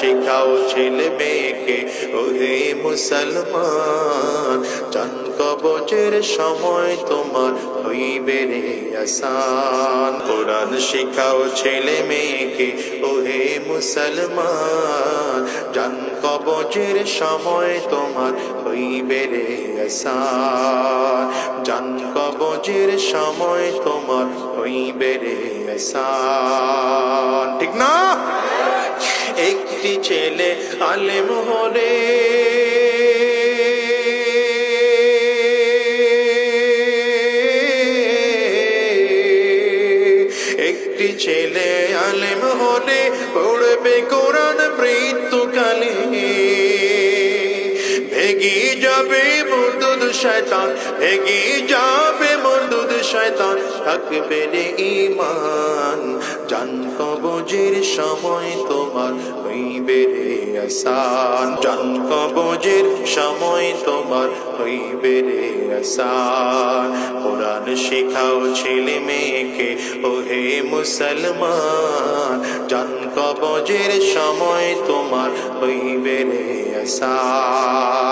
শিখাও ছেলে মেয়েকে, ওহে মুসলমান। চান কবচের সময় তোমার হইবে রে আসান। কোরআন শিখাও ছেলে মেয়েকে, ওহে মুসলমান। জান কবচের সময় তোমার হইবে রে আসান। জান কবচের সময় তোমার হইবে রে আসান। ঠিক না? একটি ছেলে আলেম হলে। একটি ছেলে আলেম হলে পড়বে কোরআন মৃত্যুকালে। ভেগে যাবে মর্দুদ শয়তান ভেগে যাবে মর্দুদ শয়তান, থাকবে রে ইমান জান কবজের সময় হইবে রে আসান জান কবজের সময় তোমার হইবে রে আসান কোরআন শিখাও ছেলে মেয়েকে ও হে মুসলমান। জান কবজের সময় তোমার হইবে রে আসান